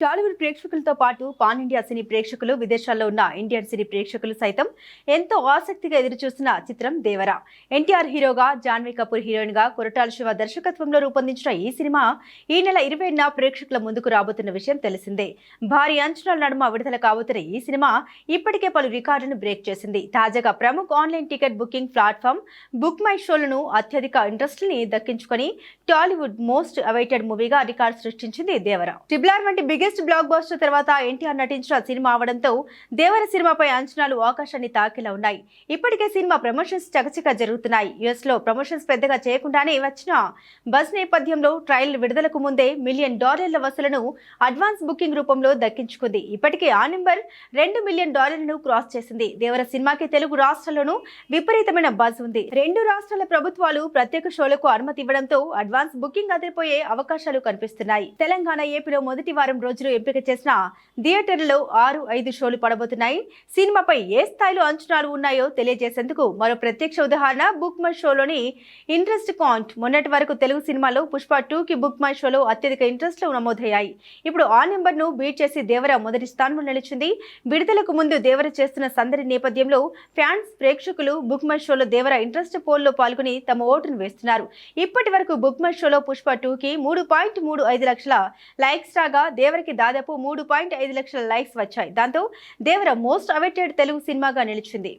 టాలీవుడ్ ప్రేక్షకులతో పాటు pan India సినీ ప్రేక్షకులు విదేశాల్లో ఉన్న ఇండియన్ సినీ ప్రేక్షకులు సైతం ఎంతో ఆసక్తిగా ఎదురుచూస్తున్న చిత్రం దేవర. ఎన్టీఆర్ హీరోగా జాన్వీ కపూర్ హీరోయిన్గా కొరటాల శివ దర్శకత్వంలో రూపొందించిన ఈ సినిమా ఈ నెల ఇరవైన ప్రేక్షకుల ముందుకు రాబోతున్న విషయం తెలిసిందే. భారీ అంచనాల నడుమ విడుదల కాబోతున్న ఈ సినిమా ఇప్పటికే పలు రికార్డులను బ్రేక్ చేసింది. తాజాగా ప్రముఖ online ticket booking platform book my షోలను అత్యధిక ఇంట్రెస్ట్ని దక్కించుకొని టాలీవుడ్ మోస్ట్ అవైటెడ్ మూవీగా రికార్డు సృష్టించింది దేవర. ట్రిబ్లార్ వంటి బిగ్గెస్ట్ బ్లాక్ బస్టర్ తర్వాత ఎన్టీఆర్ నటించిన సినిమా అవడంతో దేవర సినిమాపై అంచనాలు ఆకాశాన్ని తాకేలా ఉన్నాయి. ఇప్పటికే సినిమా ప్రమోషన్స్ చకచక జరుగుతున్నాయి. యుఎస్లో ప్రమోషన్స్ పెద్దగా చేయకుండానే వచ్చిన బస్ నేపథ్యంలో ట్రయల్ విడుదలకు ముందే మిలియన్ డాలర్ల వసూలను అడ్వాన్స్ బుకింగ్ రూపంలో దక్కించుకుంది. ఇప్పటికే ఆ నెంబర్ రెండు మిలియన్ డాలర్లను క్రాస్ చేసింది. దేవర సినిమాకి తెలుగు రాష్ట్రాల్లోనూ విపరీతమైన బజ్ ఉంది. రెండు రాష్ట్రాల ప్రభుత్వాలు ప్రత్యేక షోలకు అనుమతి ఇవ్వడంతో అడ్వాన్స్ బుకింగ్ అదిరిపోయే అవకాశాలు కనిపిస్తున్నాయి. తెలంగాణ ఏపీలో మొదటి వారం రోజు రోజులు ఎంపిక చేసిన థియేటర్లలో ఆరు ఐదు షోలు పడబోతున్నాయి. సినిమాపై ఏ స్థాయిలో అంచనాలు ఉన్నాయో తెలియజేసేందుకు మరో ప్రత్యక్ష ఉదాహరణ బుక్ మై షోలోని ఇంట్రెస్ట్ కాంట్ మొన్నటి వరకు తెలుగు సినిమాలో పుష్ప టూ కి బుక్ మై షోలో అత్యధిక ఇంట్రెస్ట్లు నమోదయ్యాయి. ఇప్పుడు ఆ నెంబర్ను బీట్ చేసి దేవర మొదటి స్థానంలో నిలిచింది. విడుదలకు ముందు దేవర చేస్తున్న సందడి నేపథ్యంలో ఫ్యాన్స్ ప్రేక్షకులు బుక్ మై షోలో దేవర ఇంట్రెస్ట్ పోల్లో పాల్గొని తమ ఓటును వేస్తున్నారు. ఇప్పటి వరకు బుక్ మై షోలో పుష్ప టూ కి మూడు పాయింట్ మూడు ఐదు లక్షల లైక్స్ రాగా దేవరకి దాదాపు మూడు పాయింట్ ఐదు లక్షల లైక్స్ వచ్చాయి. దాంతో దేవర మోస్ట్ అవెటెడ్ తెలుగు సినిమాగా నిలిచింది.